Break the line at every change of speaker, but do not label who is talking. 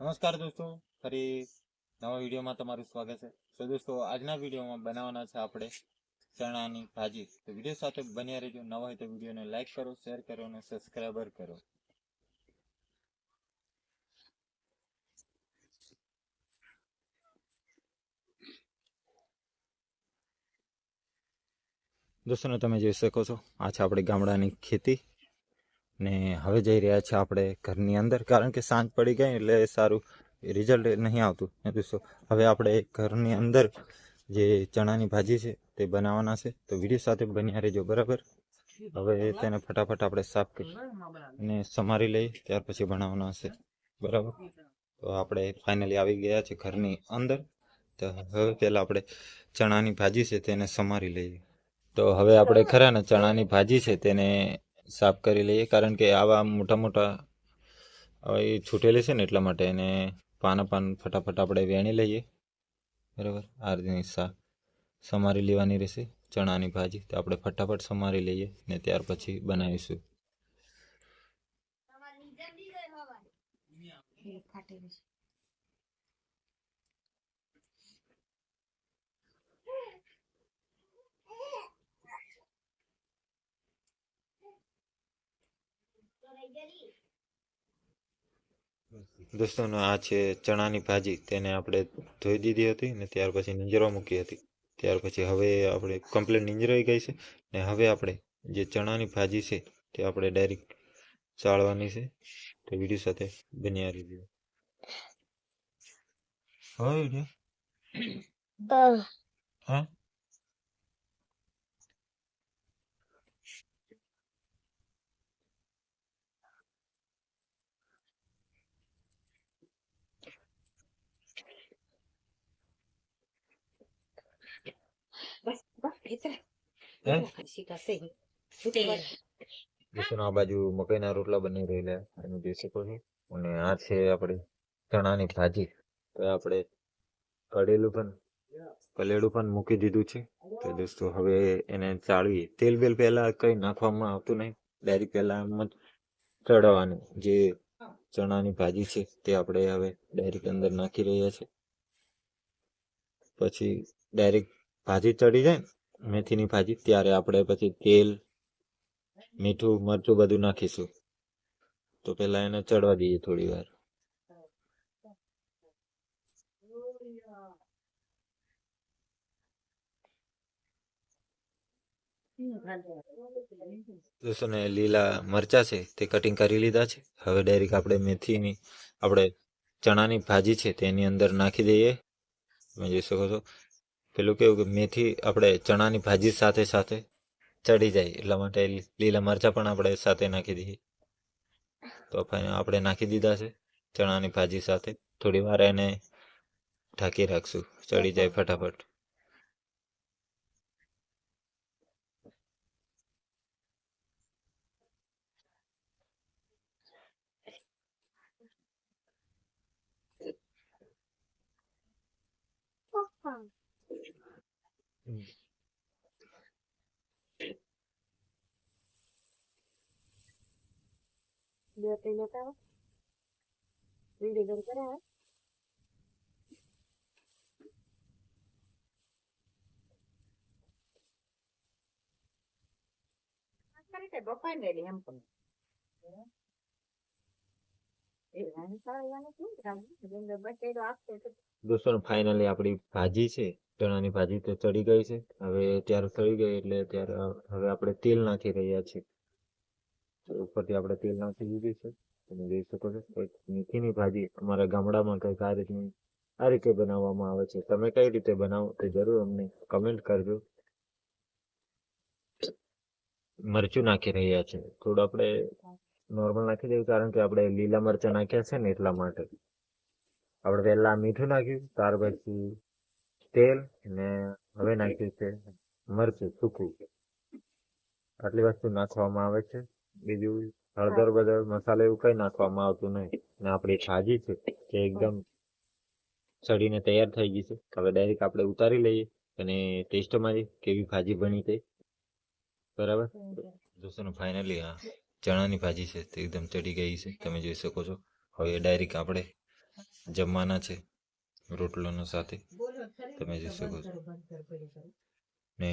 નમસ્કાર દોસ્તો, ફરી નવા વિડીયોમાં તમારું સ્વાગત છે. તો દોસ્તો, આજના વિડીયોમાં બનાવવાના છે આપણે ચણાની ભાજી. તો વીડિયો સાથે બન્યા રહેજો. નવા હોય તો વિડીયોને લાઈક કરો, શેર કરો અને સબસ્ક્રાઈબર કરો. દોસ્તોને તમે જોઈ શકો છો, આ છે આપણી ગામડાની ખેતી. ને હવે જઈ રહ્યા છીએ આપણે ઘરની અંદર. કારણ કે સાંજ પડી ગઈ એટલે સારું રિઝલ્ટ નહીં આવતું. દોસ્તો હવે આપણે ઘરની અંદર જે ચણાની ભાજી છે તે બનાવવાના છે. તો વીડિયો સાથે બન્યા રહેજો, બરાબર? હવે તેને ફટાફટ આપણે સાફ કરી અને સમારી લઈ, ત્યાર પછી બનાવવાના છે. બરાબર? તો આપણે ફાઇનલી આવી ગયા છે ઘરની અંદર. તો હવે પહેલાં આપણે ચણાની ભાજી છે તેને સમારી લઈએ. તો હવે આપણે ખરા ને ચણાની ભાજી છે તેને સાફ કરી લઈએ કારણ કે આવા મોટા મોટા એ છૂટેલી છે ને એટલા માટે એને પાના પાન ફટાફટ આપણે વેણી લઈએ. બરાબર? આ રીતની સા સમારી લેવાની રહેશે ચણાની ભાજી તો આપણે ફટાફટ સમારી લઈએ ને ત્યાર પછી બનાવીશું. દોસ્તોનો આ છે ચણાની ભાજી તેને આપણે ધોઈ દીધી હતી ને ત્યાર પછી નીંજરવા મૂકી હતી. ત્યાર પછી હવે આપણે કમ્પ્લેટ નીંજરાઈ ગઈ છે ને હવે આપણે જે ચણાની ભાજી છે તે આપણે ડાયરેક્ટ ચાળવાની છે. તો વીડિયો સાથે બન્યા રહીજો. હવે વીડિયો હા?
બસ બસ એટલે
હે?
સીધા છે
દોસ્તોનો આ બાજુ મકાઈના રોટલા બની રહેલા. તમે જોઈ શકો છો અને આ છે આપણે ચણાની ભાજી. તો આપણે કડેલું પણ કલેડું પણ મૂકી દીધું છે. તો દોસ્તો હવે એને ચાળવીએ તેલ બેલ પહેલા કઈ નાખવામાં આવતું નહીં. ડાયરેક્ટ પહેલા એમ જ ચડાવવાનું જે ચણાની ભાજી છે તે આપણે હવે ડાયરેક્ટ અંદર નાખી રહ્યા છે. પછી ડાયરેક્ટ ભાજી ચડી જાય ને મેથીની ભાજી, ત્યારે આપણે પછી તેલ, મીઠું, મરચું બધું નાખીશું. તો પેલા એને ચડવા દઈએ થોડી વાર. દોસ્તો ને લીલા મરચા છે, તે કટિંગ કરી લીધા છે. હવે ડાયરેક્ટ આપણે મેથીની, આપણે ચણાની ભાજી છે, તેની અંદર નાખી દઈએ. તમે જોઈ શકો છો. પેલું કેવું કે મેથી આપણે ચણાની ભાજી સાથે સાથે ચડી જાય, એટલા માટે લીલા મરચા પણ આપણે સાથે નાખી દઈએ. તો આપણે નાખી દીધા છે ચણાની ભાજી સાથે. થોડી વાર એને ઢાંકી રાખશું, ચડી જાય ફટાફટ.
બે ત્રણ હતા વીડિયો કરે બફાઈ ગયેલી એમ પણ
દોસ્તો ફાઇનલી આપણી ભાજી છે. ચણાની ભાજી તો ચડી ગઈ છે. હવે ત્યારે ચડી ગઈ એટલે ત્યારે હવે આપણે તેલ નાખી રહ્યા છીએ. ઉપરથી આપણે તેલ નાખી દીધું છે. તમે જોઈ શકો છો, એક મેથીની ભાજી અમારા ગામડામાં કંઈક આ રીતની, આ રીતે બનાવવામાં આવે છે. તમે કઈ રીતે બનાવો તે જરૂર અમને કમેન્ટ કરજો. મરચું નાખી રહ્યા છે. થોડું આપણે નોર્મલ નાખી દેવું, કારણ કે આપણે લીલા મરચાં નાખ્યા છે ને એટલા માટે. આપણે પહેલા મીઠું નાખ્યું, ત્યાર પછી તેલ ને હવે નાખ્યું છે મરચું, સૂકું. આટલી વસ્તુ નાખવામાં આવે છે. બીજું હળદર બદર મસાલો એવું કઈ નાખવામાં આવતું નહીં. અને આપણી છાજી છે તે એકદમ સડીને તૈયાર થઈ ગઈ છે. હવે ડાયરેક્ટ આપણે ઉતારી લઈએ અને ટેસ્ટ મારી કેવી ભાજી બની તે. બરાબર? દોસ્તો ફાઇનલી હા ચણાની ભાજી છે તે એકદમ ચડી ગઈ છે. તમે જોઈ શકો છો. હવે ડાયરેક્ટ આપણે જમવાના છે રોટલોનો સાથે. તમે જોઈ શકો છો. ને